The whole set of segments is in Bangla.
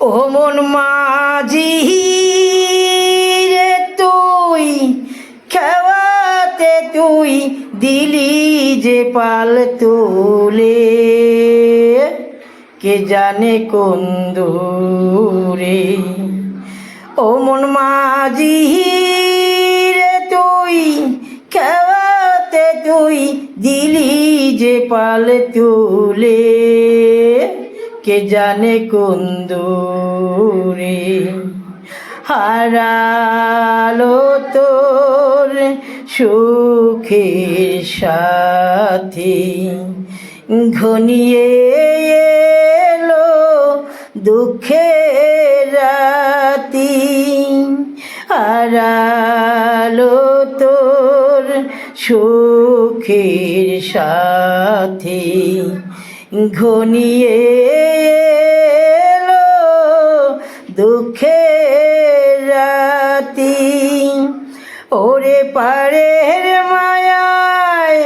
ও মন মাঝি রে তুই, খেওয়াতে তুই দিলি যে পাল তুলে। কে জানে কোন দূরে? ও মন মাঝি রে তুই, খেওয়াতে তুই দিলি যে পাল তুলে। কে জানে কোন দূরে? হারালো তোর সুখের সাথী। ঘনিয়ে এলো দুঃখের রাতি। হারালো তোর সুখের সাথী। ঘনিয়ে এলো দুঃখের রাতি। ওরে পারের মায়ায়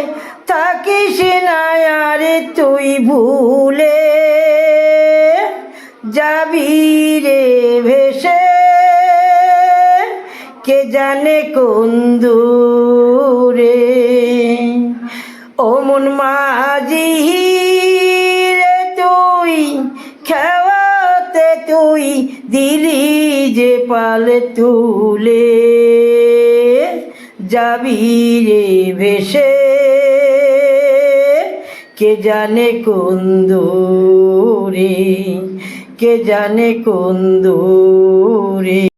থাকিস না আর তুই ভুলে। যাবি রে ভেসে, কে জানে কোন দূরে। তুই দিলি যে পাল তুলে। যাবি রে ভেসে, কে জানে কোন দূরে, কে জানে কোন দূরে।